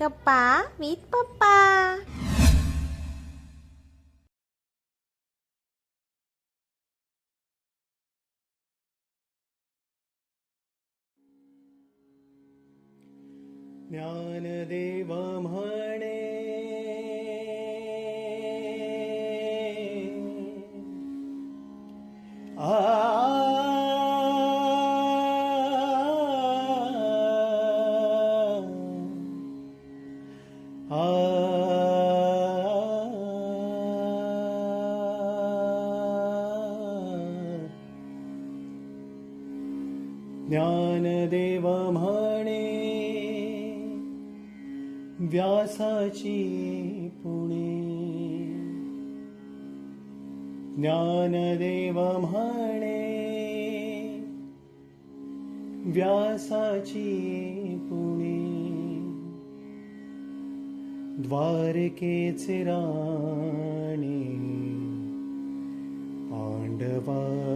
गप्पा विथ पप्पा ज्ञानदेव म्हणे ज्ञानदेव म्हणे व्यासाची पुणे. ज्ञानदेव म्हणे व्यासाची पुणे. द्वारकेचे राणे पांडवा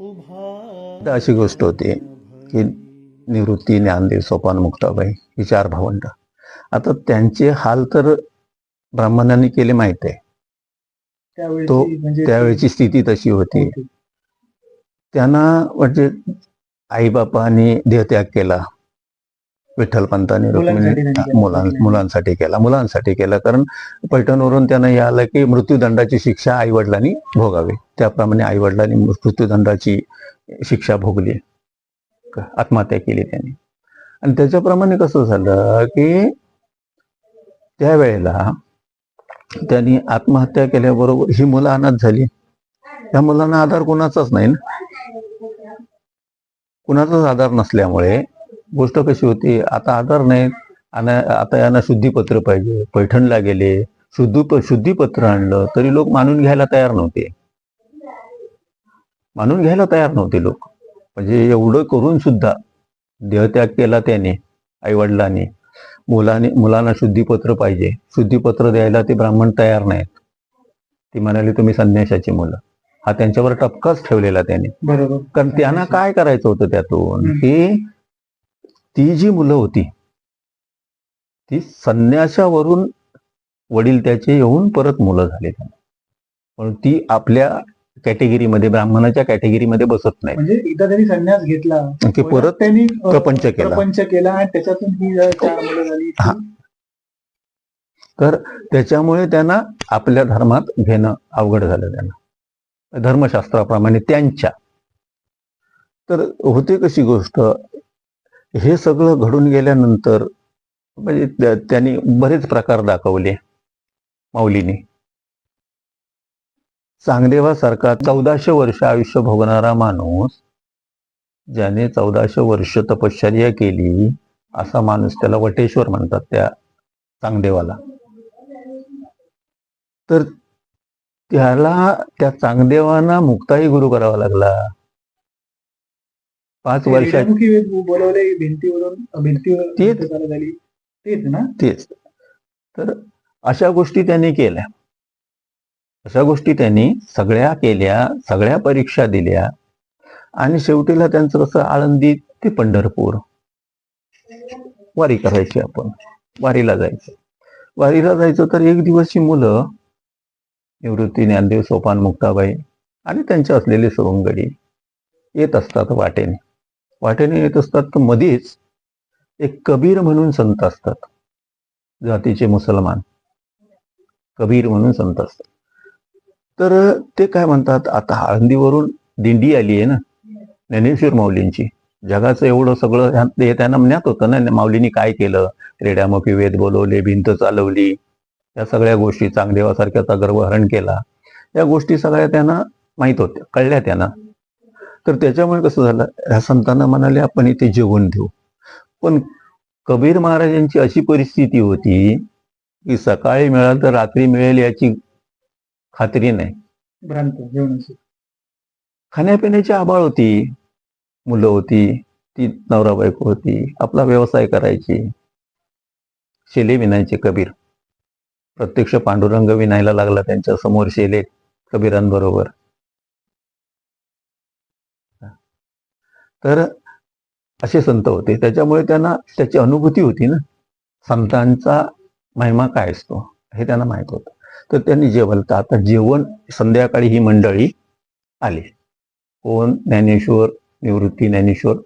अशी गोष्ट होती की निवृत्ती ज्ञानदेव सोपान मुक्ताबाई ही चार भावंड. आता त्यांचे हाल तर ब्राह्मणांनी केले माहीत आहे. तो म्हणजे त्यावेळेची स्थिती तशी होती. त्यांना म्हणजे आईबापांनी देहत्याग केला. विठ्ठलपंतांनी रुक्मिणी. मुलां मुलांसाठी केला मुलांसाठी केला. कारण पैठणवरून त्यांना हे आलं की मृत्यूदंडाची शिक्षा आई वडिलांनी भोगावी. त्याप्रमाणे आई वडिलांनी मृत्यूदंडाची शिक्षा भोगली. आत्महत्या केली त्यांनी. आणि त्याच्याप्रमाणे कसं झालं की त्यावेळेला त्यांनी आत्महत्या केल्याबरोबर ही मुलं अनाथ झाली. त्या मुलांना आधार कोणाचाच नाही ना. कुणाचाच आधार नसल्यामुळे गोष्ट कशी होती आता आधार नाही आणि आता यांना शुद्धीपत्र पाहिजे पैठणला गेले शुद्धी शुद्धीपत्र आणलं तरी लोक मानून घ्यायला तयार नव्हते. मानून घ्यायला तयार नव्हते लोक. म्हणजे एवढं करून सुद्धा देहत्याग केला त्याने आई वडिलांनी मुलाने मुलांना शुद्धीपत्र पाहिजे. शुद्धीपत्र द्यायला ते ब्राह्मण तयार नाहीत. ती म्हणाली तुम्ही संन्याशाची मुलं. हा त्यांच्यावर टपकाच ठेवलेला त्याने. बरोबर. कारण त्यांना काय करायचं होतं त्यातून. की ती जी मुलं होती ती संन्यासावरून वडील त्याचे येऊन परत मुलं झाले पण ती आपल्या कॅटेगरीमध्ये ब्राह्मणाच्या कॅटेगरीमध्ये बसत नाही. म्हणजे एकदा त्यांनी संन्यास घेतला की परत त्यांनी प्रपंच केला. प्रपंच केला आणि त्याच्यातून ही अ, चार मुलं झाली हा. तर त्याच्यामुळे त्यांना आपल्या धर्मात घेणं अवघड झालं त्यांना. धर्मशास्त्राप्रमाणे त्यांच्या. तर होते कशी गोष्ट हे सगळं घडून गेल्यानंतर म्हणजे त्यांनी बरेच प्रकार दाखवले माऊलीने. चांगदेवासारखा चौदाशे वर्ष आयुष्य भोगणारा माणूस ज्याने चौदाशे वर्ष तपश्चर्या केली असा माणूस त्याला वटेश्वर म्हणतात त्या चांगदेवाला. तर त्याला त्या चांगदेवांना मुक्ताही गुरु करावा लागला. पाच वर्षात. बोलवले भिंतीवरून भिंतीवर तेच. ना? तेच. तर अशा गोष्टी त्यांनी केल्या. अशा गोष्टी त्यांनी सगळ्या केल्या सगळ्या परीक्षा दिल्या. आणि शेवटीला त्यांचं कसं आळंदी ते पंढरपूर. वारी करायची आपण. वारीला जायचं. वारीला जायचं तर एक दिवसची मुलं निवृत्ती ज्ञानदेव सोपान मुक्ताबाई आणि त्यांचे असलेले सवंगडी येत असतात वाटेने. वाटेने येत असतात तर मध्येच एक कबीर म्हणून संत असतात जातीचे मुसलमान. कबीर म्हणून संत असतात. तर ते काय म्हणतात आता आळंदीवरून दिंडी आली आहे ना ज्ञानेश्वर माऊलींची. जगाचं एवढं सगळं हे त्यांना ज्ञात होतं ना माऊलींनी काय केलं? रेड्यामुखी वेद बोलवले भिंत चालवली. या सगळ्या गोष्टी चांगदेवासारख्याचा गर्वहरण केला. या गोष्टी सगळ्या त्यांना माहीत होत्या कळल्या त्यांना. तर त्याच्यामुळे कसं झालं ह्या संतांना म्हणाले आपण इथे जेवण देऊ. पण कबीर महाराजांची अशी परिस्थिती होती की सकाळी मिळाल तर रात्री मिळेल याची खात्री नाही. भ्रांत खाण्यापिण्याची आबाळ होती मुलं होती ती नवरा बायको होती आपला व्यवसाय करायची. शेले विणायचे कबीर. प्रत्यक्ष पांडुरंग विणायला लागला त्यांच्यासमोर शेले कबीरांबरोबर. तर असे संत होते. त्याच्यामुळे त्यांना त्याची अनुभूती होती ना. संतांचा महिमा काय असतो? हे त्यांना माहीत होतं. तर त्यांनी जेवण तर आता जेवण संध्याकाळी ही मंडळी आली. कोण? ज्ञानेश्वर निवृत्ती ज्ञानेश्वर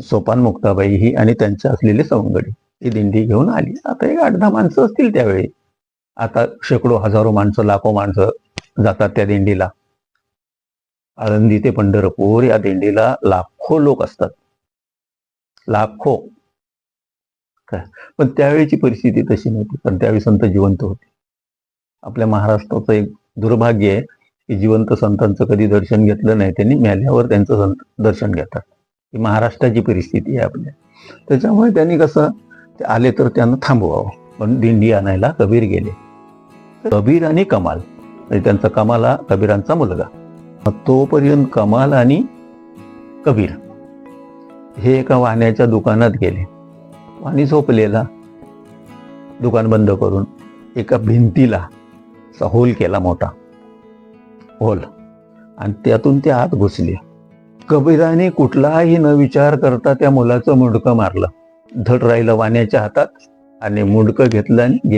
सोपान मुक्ताबाई ही आणि त्यांच्या असलेले सवंगडी. ही दिंडी घेऊन आली. आता एक आठ दहा माणसं असतील त्यावेळी. आता शेकडो हजारो माणसं लाखो माणसं जातात त्या दिंडीला. आळंदी ते पंढरपूर या दिंडीला लाखो लोक असतात. लाखो. काय? पण त्यावेळीची परिस्थिती तशी नव्हती. कारण त्यावेळी संत जिवंत होते. आपल्या महाराष्ट्राचं एक दुर्भाग्य आहे की जिवंत संतांचं कधी दर्शन घेतलं नाही. त्यांनी मेल्यावर त्यांचं संत दर्शन घेतात. ही महाराष्ट्राची परिस्थिती आहे आपल्या. त्याच्यामुळे त्यांनी कसं ते आले तर त्यांना थांबवावं. पण दिंडी आणायला कबीर गेले. कबीर आणि कमाल. म्हणजे त्यांचा कमाल हा कबीरांचा मुलगा. तोपर्यंत कमाल आणि कबीर. हे एका वाण्याच्या दुकानात गेले. वाणी झोपलेला दुकान बंद करून एका भिंतीला असा होल केला मोठा. होल. आणि त्यातून ते आत घुसले. कबीराने कुठलाही न विचार करता त्या मुलाचं मुंडकं मारलं. धड राहिलं वाण्याच्या हातात आणि मुंडकं घेतलं आणि